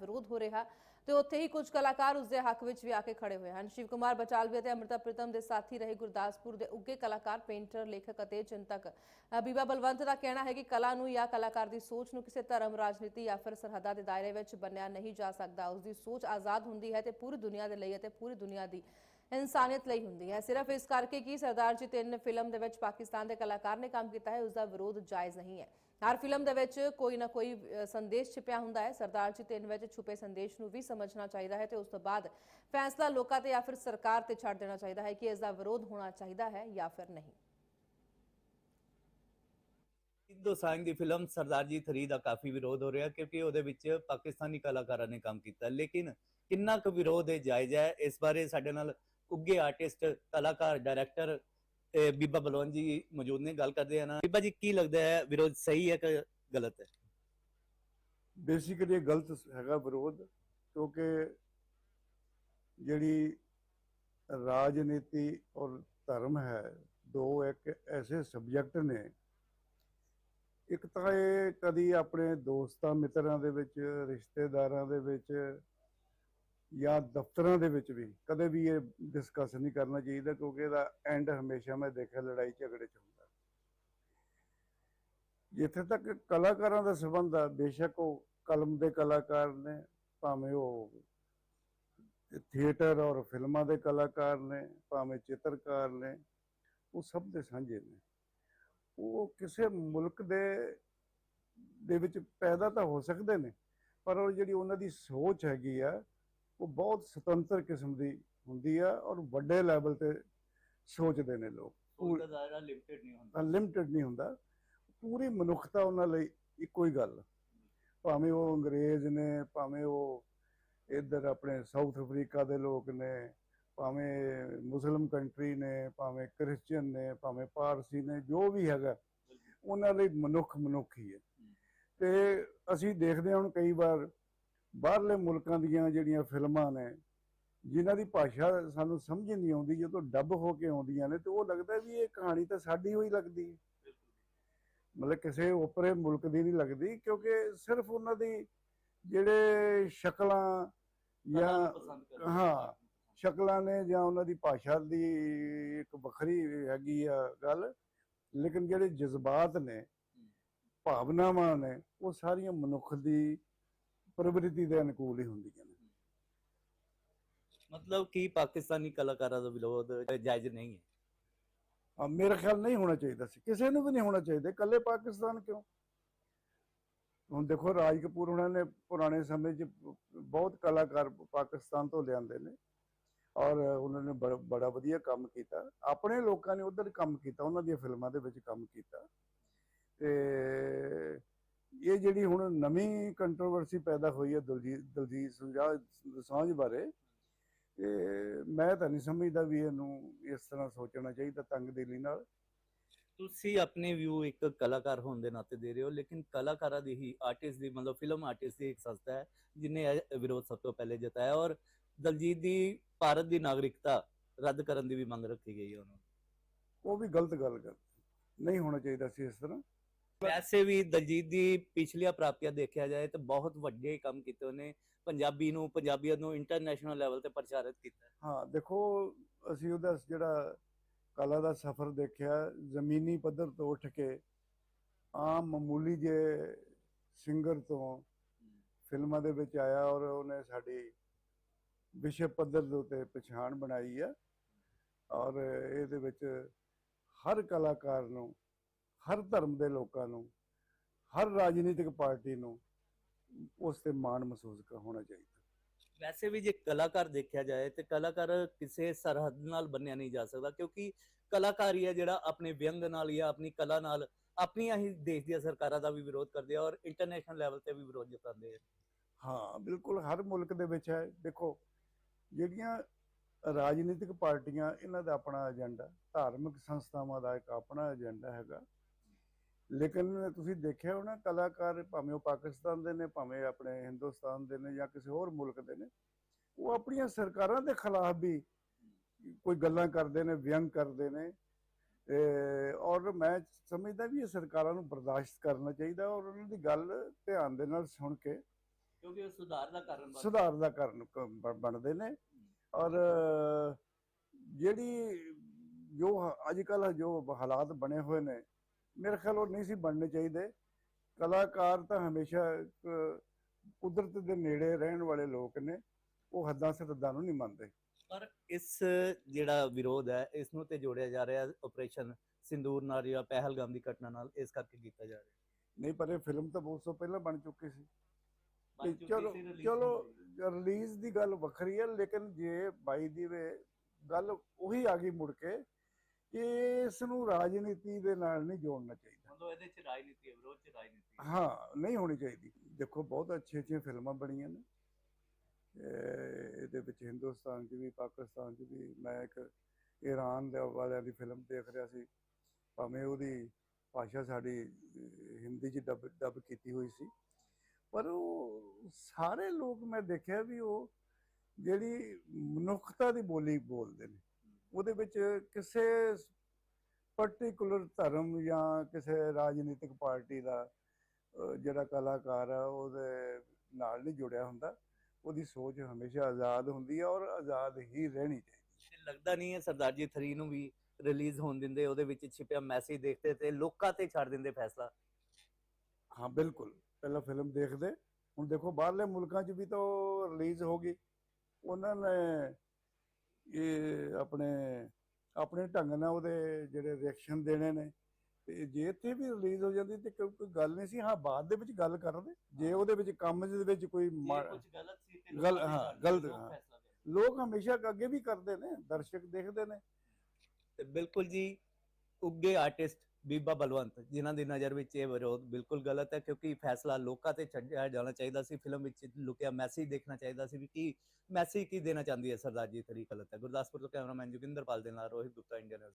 ਵਿਰੋਧ ਹੋ ਰਿਹਾ ਤੇ ਉੱਥੇ ਹੀ ਕੁਝ ਕਲਾਕਾਰ ਉਸ ਦੇ ਹੱਕ ਵਿੱਚ ਵੀ ਆ ਕੇ ਖੜੇ ਹੋਏ ਹਨ। ਸ਼ਿਵ ਕੁਮਾਰ ਬਚਾਲਵੀ ਅਤੇ ਅਮ੍ਰਿਤਾ ਪ੍ਰੀਤਮ ਦੇ ਸਾਥੀ ਰਹੇ ਗੁਰਦਾਸਪੁਰ ਦੇ ਉੱਗੇ ਕਲਾਕਾਰ, ਪੇਂਟਰ, ਲੇਖਕ ਅਤੇ ਚਿੰਤਕ। ਬੀਬਾ ਬਲਵੰਤ ਦਾ ਕਹਿਣਾ ਹੈ ਕਿ ਕਲਾ ਨੂੰ ਜਾਂ ਕਲਾਕਾਰ ਦੀ ਸੋਚ ਨੂੰ ਕਿਸੇ ਧਰਮ, ਰਾਜਨੀਤੀ ਜਾਂ ਫਿਰ ਸਰਹੱਦਾਂ ਦੇ ਦਾਇਰੇ ਵਿੱਚ ਬੰਨਿਆ ਨਹੀਂ ਜਾ ਸਕਦਾ। ਉਸ ਦੀ ਸੋਚ ਆਜ਼ਾਦ ਹੁੰਦੀ ਹੈ ਤੇ ਪੂਰੀ ਦੁਨੀਆ ਦੇ ਲਈ ਅਤੇ ਪੂਰੀ ਦੁਨੀਆ ਦੀ ਇਨਸਾਨੀਅਤ ਲਈ ਹੁੰਦੀ ਹੈ। ਸਿਰਫ ਇਸ ਕਰਕੇ ਕਿ ਸਰਦਾਰ ਜੀ ਤਿੰਨ ਫਿਲਮ ਦੇ ਵਿੱਚ ਪਾਕਿਸਤਾਨ ਦੇ ਕਲਾਕਾਰ ਨੇ ਕੰਮ ਕੀਤਾ ਹੈ ਉਸ ਦਾ ਵਿਰੋਧ ਜਾਇਜ਼ ਨਹੀਂ ਹੈ। ਹਰ ਫਿਲਮ ਦੇ ਵਿੱਚ ਕੋਈ ਨਾ ਕੋਈ ਸੰਦੇਸ਼ ਛਿਪਿਆ ਹੁੰਦਾ ਹੈ। ਸਰਦਾਰ ਜੀ ਤਿੰਨ ਵਿੱਚ ਛੁਪੇ ਸੰਦੇਸ਼ ਨੂੰ ਵੀ ਸਮਝਣਾ ਚਾਹੀਦਾ ਹੈ ਤੇ ਉਸ ਤੋਂ ਬਾਅਦ ਫੈਸਲਾ ਲੋਕਾਂ ਤੇ ਜਾਂ ਫਿਰ ਸਰਕਾਰ ਤੇ ਛੱਡ ਦੇਣਾ ਚਾਹੀਦਾ ਹੈ ਕਿ ਇਸ ਦਾ ਵਿਰੋਧ ਹੋਣਾ ਚਾਹੀਦਾ ਹੈ ਜਾਂ ਫਿਰ ਨਹੀਂ। ਦੋਸਾਂਝ ਦੀ ਫਿਲਮ ਸਰਦਾਰ 3 ਦਾ ਕਾਫੀ ਵਿਰੋਧ ਹੋ ਰਿਹਾ ਕਿਉਂਕਿ ਉਹਦੇ ਵਿੱਚ ਪਾਕਿਸਤਾਨੀ ਕਲਾਕਾਰਾਂ ਨੇ ਕੰਮ ਕੀਤਾ। ਲੇਕਿਨ ਕਿੰਨਾ ਕੁ ਵਿਰੋਧ ਹੈ ਜਾਇਜ਼ ਹੈ, ਇਸ ਬਾਰੇ ਸਾਡੇ ਨਾਲ ਉੱਗੇ ਆਰਟਿਸਟ ਕਲਾਕਾਰ ਡਾਇਰੈਕਟਰ ਬੀਬਾ ਬਲਵੰਤ ਜੀ ਮੌਜੂਦ ਨੇ, ਗੱਲ ਕਰਦੇ ਆ ਨਾ। ਬੀਬਾ ਜੀ, ਕੀ ਲੱਗਦਾ ਹੈ, ਵਿਰੋਧ ਸਹੀ ਹੈ ਕਿ ਗਲਤ ਹੈ? ਬੇਸਿਕਲੀ ਇਹ ਗਲਤ ਹੈਗਾ ਵਿਰੋਧ, ਕਿਉਂਕਿ ਜਿਹੜੀ ਰਾਜਨੀਤੀ ਔਰ ਧਰਮ ਹੈ, ਦੋ ਇੱਕ ਐਸੇ ਸਬਜੈਕਟ ਨੇ। ਇੱਕ ਤਾਂ ਇਹ ਕਦੀ ਆਪਣੇ ਦੋਸਤਾਂ, ਮਿੱਤਰਾਂ ਦੇ ਵਿੱਚ, ਰਿਸ਼ਤੇਦਾਰਾਂ ਦੇ ਵਿੱਚ ਜਾਂ ਦਫ਼ਤਰਾਂ ਦੇ ਵਿੱਚ ਵੀ ਕਦੇ ਵੀ ਇਹ ਡਿਸਕਸ ਨਹੀਂ ਕਰਨਾ ਚਾਹੀਦਾ ਕਿਉਂਕਿ ਇਹਦਾ ਐਂਡ ਹਮੇਸ਼ਾ ਮੈਂ ਦੇਖਿਆ ਲੜਾਈ ਝਗੜੇ 'ਚ ਹੁੰਦਾ। ਜਿੱਥੇ ਤੱਕ ਕਲਾਕਾਰਾਂ ਦਾ ਸੰਬੰਧ ਆ, ਬੇਸ਼ੱਕ ਉਹ ਕਲਮ ਦੇ ਕਲਾਕਾਰ ਨੇ, ਭਾਵੇਂ ਉਹ ਥੀਏਟਰ ਔਰ ਫਿਲਮਾਂ ਦੇ ਕਲਾਕਾਰ ਨੇ, ਭਾਵੇਂ ਚਿੱਤਰਕਾਰ ਨੇ, ਉਹ ਸਭ ਦੇ ਸਾਂਝੇ ਨੇ। ਉਹ ਕਿਸੇ ਮੁਲਕ ਦੇ ਦੇ ਵਿੱਚ ਪੈਦਾ ਤਾਂ ਹੋ ਸਕਦੇ ਨੇ, ਪਰ ਉਹ ਜਿਹੜੀ ਉਹਨਾਂ ਦੀ ਸੋਚ ਹੈਗੀ ਆ ਉਹ ਬਹੁਤ ਸੁਤੰਤਰ ਕਿਸਮ ਦੀ ਹੁੰਦੀ ਆ ਔਰ ਵੱਡੇ ਲੈਵਲ ਤੇ ਸੋਚਦੇ ਨੇ ਲੋਕ। ਉਹਦਾ ਦਾਇਰਾ ਲਿਮਟਿਡ ਨਹੀਂ ਹੁੰਦਾ। ਅਨਲਿਮਟਿਡ ਨਹੀਂ ਹੁੰਦਾ। ਪੂਰੀ ਮਨੁੱਖਤਾ ਉਹਨਾਂ ਲਈ ਇੱਕੋ ਹੀ ਗੱਲ। ਭਾਵੇਂ ਉਹ ਅੰਗਰੇਜ਼ ਨੇ ਭਾਵੇਂ ਉਹ ਇੱਧਰ ਆਪਣੇ ਸਾਊਥ ਅਫਰੀਕਾ ਦੇ ਲੋਕ ਨੇ ਭਾਵੇਂ ਮੁਸਲਮ ਕੰਟਰੀ ਨੇ ਭਾਵੇਂ ਕ੍ਰਿਸਚੀਅਨ ਨੇ ਭਾਵੇਂ ਪਾਰਸੀ ਨੇ ਜੋ ਵੀ ਹੈਗਾ ਉਹਨਾਂ ਲਈ ਮਨੁੱਖ ਮਨੁੱਖ ਹੀ। ਹੈ। ਤੇ ਅਸੀਂ ਦੇਖਦੇ ਹਾਂ ਹੁਣ ਕਈ ਵਾਰ ਬਾਹਰਲੇ ਮੁਲਕਾਂ ਦੀਆਂ ਜਿਹੜੀਆਂ ਫਿਲਮਾਂ ਨੇ ਜਿਨ੍ਹਾਂ ਦੀ ਭਾਸ਼ਾ ਸਾਨੂੰ ਸਮਝ ਨਹੀਂ ਆਉਂਦੀ ਜਦੋਂ ਡੱਬ ਹੋ ਕੇ ਆਉਂਦੀਆਂ ਨੇ ਤੇ ਉਹ ਲੱਗਦਾ ਵੀ ਇਹ ਕਹਾਣੀ ਤਾਂ ਸਾਡੀ ਹੋਈ ਲੱਗਦੀ ਹੈ। ਮਤਲਬ ਕਿਸੇ ਉਪਰੇ ਮੁਲਕ ਦੀ ਨਹੀਂ ਲੱਗਦੀ ਕਿਉਂਕਿ ਸਿਰਫ ਉਹਨਾਂ ਦੀ ਜਿਹੜੇ ਸ਼ਕਲਾਂ ਜਾਂ ਹਾਂ ਸ਼ਕਲਾਂ ਨੇ ਜਾਂ ਉਹਨਾਂ ਦੀ ਭਾਸ਼ਾ ਦੀ ਇੱਕ ਵੱਖਰੀ ਹੈਗੀ ਆ ਗੱਲ ਲੇਕਿਨ ਜਿਹੜੇ ਜਜ਼ਬਾਤ ਨੇ ਭਾਵਨਾਵਾਂ ਨੇ ਉਹ ਸਾਰੀਆਂ ਮਨੁੱਖ ਦੀ ਪ੍ਰਵਿਰਤੀ ਦੇ ਅਨੁਕੂਲ ਹੀ ਹੁੰਦੀਆਂ ਨੇ। ਮਤਲਬ ਕਿ ਪਾਕਿਸਤਾਨੀ ਕਲਾਕਾਰਾਂ ਦਾ ਵਿਰੋਧ ਜਾਇਜ਼ ਨਹੀਂ ਹੈ? ਆ ਮੇਰਾ ਖਿਆਲ ਨਹੀਂ ਹੋਣਾ ਚਾਹੀਦਾ ਸੀ। ਕਿਸੇ ਨੂੰ ਵੀ ਨਹੀਂ ਹੋਣਾ ਚਾਹੀਦਾ। ਇਕੱਲੇ ਪਾਕਿਸਤਾਨ ਕਿਉਂ? ਹੁਣ ਦੇਖੋ ਰਾਜ ਕਪੂਰ ਉਹਨਾਂ ਨੇ ਪੁਰਾਣੇ ਸਮੇਂ 'ਚ ਬਹੁਤ ਕਲਾਕਾਰ ਪਾਕਿਸਤਾਨ ਤੋਂ ਲਿਆਂਦੇ ਨੇ ਔਰ ਉਹਨਾਂ ਨੇ ਬੜਾ- ਬੜਾ ਵਧੀਆ ਕੰਮ ਕੀਤਾ। ਆਪਣੇ ਲੋਕਾਂ ਨੇ ਉਧਰ ਕੰਮ ਕੀਤਾ ਉਹਨਾਂ ਦੀਆਂ ਫਿਲਮਾਂ ਦੇ ਵਿੱਚ ਕੰਮ ਕੀਤਾ। ਤੇ ਇਹ ਜਿਹੜੀ ਹੁਣ ਨਵੀਂ ਕੰਟਰੋਵਰਸੀ ਪੈਦਾ ਹੋਈ ਹੈ ਦਲਜੀਤ ਦਲਜੀਤ ਦੋਸਾਂਝ ਬਾਰੇ ਇਹ ਮੈਂ ਤਾਂ ਨਹੀਂ ਸਮਝਦਾ ਵੀ ਇਹਨੂੰ ਇਸ ਤਰ੍ਹਾਂ ਸੋਚਣਾ ਚਾਹੀਦਾ ਤੰਗ ਦਿਲੀ ਨਾਲ। ਤੁਸੀਂ ਆਪਣੇ ਵਿਊ ਇੱਕ ਕਲਾਕਾਰ ਹੋਣ ਦੇ ਨਾਤੇ ਦੇ ਰਹੇ ਹੋ ਲੇਕਿਨ ਕਲਾਕਾਰਾਂ ਦੀ ਹੀ ਆਰਟਿਸਟ ਦੀ ਮਤਲਬ ਫਿਲਮ ਆਰਟਿਸਟ ਦੀ ਇੱਕ ਸੰਸਥਾ ਹੈ ਜਿਨੇ ਵਿਰੋਧ ਸਭ ਤੋਂ ਪਹਿਲੇ ਜਤਾਇਆ ਔਰ ਦਲਜੀਤ ਦੀ ਭਾਰਤ ਦੀ ਨਾਗਰਿਕਤਾ ਰੱਦ ਕਰਨ ਦੀ ਵੀ ਮੰਗ ਰੱਖੀ ਗਈ ਹੈ ਉਹਨਾਂ। ਉਹ ਵੀ ਗਲਤ ਗੱਲ ਕਰ ਨਹੀਂ ਹੋਣਾ ਚਾਹੀਦਾ ਸੀ ਇਸ ਤਰ੍ਹਾਂ। ਵੈਸੇ ਵੀ ਦਲਜੀਤ ਦੀ ਪਿਛਲੀਆਂ ਪ੍ਰਾਪਤੀਆਂ ਦੇਖਿਆ ਜਾਏ ਤਾਂ ਬਹੁਤ ਵੱਡੇ ਕੰਮ ਕੀਤੇ ਉਹਨੇ, ਪੰਜਾਬੀ ਨੂੰ ਪੰਜਾਬੀਅਤ ਨੂੰ ਇੰਟਰਨੈਸ਼ਨਲ ਲੈਵਲ ਤੇ ਪ੍ਰਚਾਰਿਤ ਕੀਤਾ। ਹਾਂ, ਦੇਖੋ, ਅਸੀਂ ਉਹਦਾ ਜਿਹੜਾ ਕਲਾ ਦਾ ਸਫ਼ਰ ਦੇਖਿਆ, ਜ਼ਮੀਨੀ ਪੱਧਰ ਤੋਂ ਉੱਠ ਕੇ ਆਮ ਮਾਮੂਲੀ ਜੇ ਸਿੰਗਰ ਤੋਂ ਫਿਲਮਾਂ ਦੇ ਵਿੱਚ ਆਇਆ ਔਰ ਉਹਨੇ ਸਾਡੀ ਵਿਸ਼ਵ ਪੱਧਰ ਦੇ ਉੱਤੇ ਪਛਾਣ ਬਣਾਈ ਆ ਔਰ ਇਹਦੇ ਵਿੱਚ ਹਰ ਕਲਾਕਾਰ ਨੂੰ ਹਰ ਧਰਮ ਦੇ ਲੋਕਾਂ ਨੂੰ ਹਰ ਰਾਜਨੀਤਿਕ ਪਾਰਟੀ ਨੂੰ ਉਸ ਤੇ ਮਾਣ ਮਹਿਸੂਸ ਹੋਣਾ ਚਾਹੀਦਾ। ਵੈਸੇ ਵੀ ਜੇ ਕਲਾਕਾਰ ਦੇਖਿਆ ਜਾਏ ਤੇ ਕਲਾਕਾਰ ਕਿਸੇ ਸਰਹੱਦ ਨਾਲ ਬੰਨਿਆ ਨਹੀਂ ਜਾ ਸਕਦਾ ਕਿਉਂਕਿ ਕਲਾਕਾਰੀ ਹੈ ਜਿਹੜਾ ਆਪਣੇ ਵਿਅੰਗ ਨਾਲ ਜਾਂ ਆਪਣੀ ਕਲਾ ਨਾਲ ਆਪਣੀਆਂ ਹੀ ਦੇਸ਼ ਦੀਆਂ ਸਰਕਾਰਾਂ ਦਾ ਵੀ ਵਿਰੋਧ ਕਰਦੇ ਆ ਔਰ ਇੰਟਰਨੈਸ਼ਨਲ ਲੈਵਲ ਤੇ ਵੀ ਵਿਰੋਧ ਜਤਾਉਂਦੇ ਆ। ਹਾਂ ਬਿਲਕੁਲ ਹਰ ਮੁਲਕ ਦੇ ਵਿੱਚ ਹੈ। ਦੇਖੋ ਜਿਹੜੀਆਂ ਰਾਜਨੀਤਿਕ ਪਾਰਟੀਆਂ ਇਹਨਾਂ ਦਾ ਆਪਣਾ ਏਜੰਡਾ ਧਾਰਮਿਕ ਸੰਸਥਾਵਾਂ ਦਾ ਇੱਕ ਆਪਣਾ ਏਜੰਡਾ ਹੈਗਾ। ਲੇਕਿਨ ਤੁਸੀਂ ਦੇਖਿਆ ਹੋਣਾ ਕਲਾਕਾਰ ਭਾਵੇਂ ਉਹ ਪਾਕਿਸਤਾਨ ਦੇ ਨੇ ਭਾਵੇਂ ਆਪਣੇ ਹਿੰਦੁਸਤਾਨ ਦੇ ਨੇ ਜਾਂ ਕਿਸੇ ਹੋਰ ਮੁਲਕ ਦੇ ਨੇ ਉਹ ਆਪਣੀਆਂ ਸਰਕਾਰਾਂ ਦੇ ਖਿਲਾਫ ਵੀ ਕੋਈ ਗੱਲਾਂ ਕਰਦੇ ਨੇ ਵਿਅੰਗ ਕਰਦੇ ਨੇ। ਔਰ ਮੈਂ ਸਮਝਦਾ ਵੀ ਇਹ ਸਰਕਾਰਾਂ ਨੂੰ ਬਰਦਾਸ਼ਤ ਕਰਨਾ ਚਾਹੀਦਾ ਔਰ ਉਹਨਾਂ ਦੀ ਗੱਲ ਧਿਆਨ ਦੇ ਨਾਲ ਸੁਣ ਕੇ ਕਿਉਂਕਿ ਉਹ ਸੁਧਾਰ ਦਾ ਕਾਰਨ ਸੁਧਾਰ ਦਾ ਬਣਦੇ ਨੇ। ਔਰ ਜਿਹੜੀ ਜੋ ਅੱਜ ਕੱਲ ਜੋ ਹਾਲਾਤ ਬਣੇ ਹੋਏ ਨੇ ਮੇਰੇ ਖਿਆਲ ਉਹ ਨਹੀਂ ਸੀ ਬਣਨੇ ਚਾਹੀਦੇ। ਕਲਾਕਾਰ ਤਾਂ ਹਮੇਸ਼ਾ ਕੁਦਰਤ ਦੇ ਨੇੜੇ ਰਹਿਣ ਵਾਲੇ ਲੋਕ ਨੇ। ਉਹ ਹੱਦਾਂ ਸਰਹੱਦਾਂ ਨੂੰ ਨਹੀਂ ਮੰਨਦੇ। ਪਰ ਇਸ ਜਿਹੜਾ ਵਿਰੋਧ ਹੈ ਇਸ ਨੂੰ ਤੇ ਜੋੜਿਆ ਜਾ ਰਿਹਾ ਆਪਰੇਸ਼ਨ ਸਿੰਦੂਰ ਨਾਲ ਜਾਂ ਪਹਿਲਗਾਮ ਦੀ ਘਟਨਾ ਨਾਲ ਇਸ ਕਰਕੇ ਕੀਤਾ ਜਾ ਰਿਹਾ। ਨਹੀਂ ਪਰ ਇਹ ਫਿਲਮ ਤਾਂ ਬਹੁਤ ਸੋ ਪਹਿਲਾਂ ਬਣ ਚੁੱਕੀ ਸੀ। ਚਲੋ ਚਲੋ। ਰਿਲੀਜ਼ ਦੀ ਗੱਲ ਵੱਖਰੀ ਹੈ ਲੇਕਿਨ ਜੇ ਬਾਈ ਦੀ ਵੇ ਗੱਲ ਉਹੀ ਆ ਗਈ ਮੁੜ ਕਿ ਇਸ ਨੂੰ ਰਾਜਨੀਤੀ ਦੇ ਨਾਲ ਨਹੀਂ ਜੋੜਨਾ ਚਾਹੀਦਾ। ਮਤਲਬ ਇਹਦੇ ਚ ਰਾਜਨੀਤੀ ਹੈ ਵਿਰੋਧ ਚ ਰਾਜਨੀਤੀ ਹੈ। ਨਹੀਂ ਹੋਣੀ ਚਾਹੀਦੀ। ਦੇਖੋ ਬਹੁਤ ਅੱਛੀਆਂ ਅੱਛੀਆਂ ਫਿਲਮਾਂ ਬਣੀਆਂ ਨੇ। ਇਹ- ਇਹਦੇ ਵਿੱਚ ਹਿੰਦੁਸਤਾਨ 'ਚ ਵੀ ਪਾਕਿਸਤਾਨ 'ਚ ਵੀ ਮੈਂ ਇੱਕ ਈਰਾਨ ਦੇ ਵਾਲਿਆਂ ਦੀ ਫਿਲਮ ਦੇਖ ਰਿਹਾ ਸੀ। ਭਾਵੇਂ ਉਹਦੀ ਭਾਸ਼ਾ ਸਾਡੀ ਹਿੰਦੀ 'ਚ ਡਬ ਡਬ ਕੀਤੀ ਹੋਈ ਸੀ। ਪਰ ਉਹ ਸਾਰੇ ਲੋਕ ਮੈਂ ਦੇਖਿਆ ਵੀ ਉਹ ਜਿਹੜੀ ਮਨੁੱਖਤਾ ਦੀ ਬੋਲੀ ਬੋਲਦੇ ਨੇ। ਉਹਦੇ ਵਿੱਚ ਕਿਸੇ ਪਰਟੀਕੁਲਰ ਧਰਮ ਜਾਂ ਕਿਸੇ ਰਾਜਨੀਤਿਕ ਪਾਰਟੀ ਦਾ ਜਿਹੜਾ ਕਲਾਕਾਰ ਆ ਉਹਦੇ ਨਾਲ ਨਹੀਂ ਜੁੜਿਆ ਹੁੰਦਾ। ਉਹਦੀ ਸੋਚ ਹਮੇਸ਼ਾ ਆਜ਼ਾਦ ਹੁੰਦੀ ਹੈ ਔਰ ਆਜ਼ਾਦ ਹੀ ਰਹਿਣੀ ਚਾਹੀਦੀ। ਲੱਗਦਾ ਨਹੀਂ ਹੈ ਸਰਦਾਰ ਜੀ 3 ਨੂੰ ਵੀ ਰਿਲੀਜ਼ ਹੋਣ ਦਿੰਦੇ ਉਹਦੇ ਵਿੱਚ ਛਿਪਿਆ ਮੈਸੇਜ ਦੇਖਦੇ ਤੇ ਲੋਕਾਂ ਤੇ ਛੱਡ ਦਿੰਦੇ ਫੈਸਲਾ? ਹਾਂ ਬਿਲਕੁਲ। ਪਹਿਲਾਂ ਫਿਲਮ ਦੇਖਦੇ ਹੁਣ ਦੇਖੋ ਬਾਹਰਲੇ ਮੁਲਕਾਂ 'ਚ ਵੀ ਤਾਂ ਰਿਲੀਜ਼ ਹੋ ਗਈ। ਉਹਨਾਂ ਨੇ ਇਹ ਆਪਣੇ ਆਪਣੇ ਢੰਗ ਨਾਲ ਉਹਦੇ ਜਿਹੜੇ ਰਿਐਕਸ਼ਨ ਦੇਣੇ ਨੇ। ਤੇ ਜੇ ਇੱਥੇ ਵੀ ਰਿਲੀਜ਼ ਹੋ ਜਾਂਦੀ ਤੇ ਕੋਈ ਕੋਈ ਗੱਲ ਨਹੀਂ ਸੀ ਹਾਂ ਬਾਅਦ ਦੇ ਵਿੱਚ ਗੱਲ ਕਰਦੇ। ਜੇ ਉਹਦੇ ਵਿੱਚ ਕੰਮ ਦੇ ਵਿੱਚ ਕੋਈ ਕੁਝ ਗਲਤ ਸੀ ਤੇ ਗਲ- ਲੋਕਾਂ ਤੇ ਹਾਂ, ਗਲਤ, ਲੋਕ ਹਾਂ। ਹਮੇਸ਼ਾ ਅੱਗੇ ਵੀ ਕਰਦੇ ਨੇ ਦਰਸ਼ਕ ਦੇਖਦੇ ਨੇ। ਤੇ ਬਿਲਕੁਲ ਜੀ ਉੱਗੇ ਆਰਟਿਸਟ ਬੀਬਾ ਬਲਵੰਤ, ਜਿਨ੍ਹਾਂ ਦੀ ਨਜ਼ਰ ਵਿੱਚ ਇਹ ਵਿਰੋਧ ਬਿਲਕੁਲ ਗਲਤ ਹੈ, ਕਿਉਂਕਿ ਫੈਸਲਾ ਲੋਕਾਂ ਤੇ ਛੱਡਿਆ ਜਾਣਾ ਚਾਹੀਦਾ ਸੀ। ਫਿਲਮ ਵਿੱਚ ਲੁਕਿਆ ਮੈਸੇਜ ਦੇਖਣਾ ਚਾਹੀਦਾ ਸੀ ਵੀ ਕੀ ਮੈਸੇਜ ਕੀ ਦੇਣਾ ਚਾਹੁੰਦੀ ਹੈ ਸਰਦਾਰ ਜੀ ਤਰੀ ਗਲਤ ਹੈ। ਗੁਰਦਾਸਪੁਰ ਤੋਂ ਕੈਮਰਾਮੈਨ ਜੋਗਿੰਦਰਪਾਲ ਦੇ ਨਾਲ ਰੋਹਿਤ ਗੁਪਤਾ, ਇੰਡੀਅਨ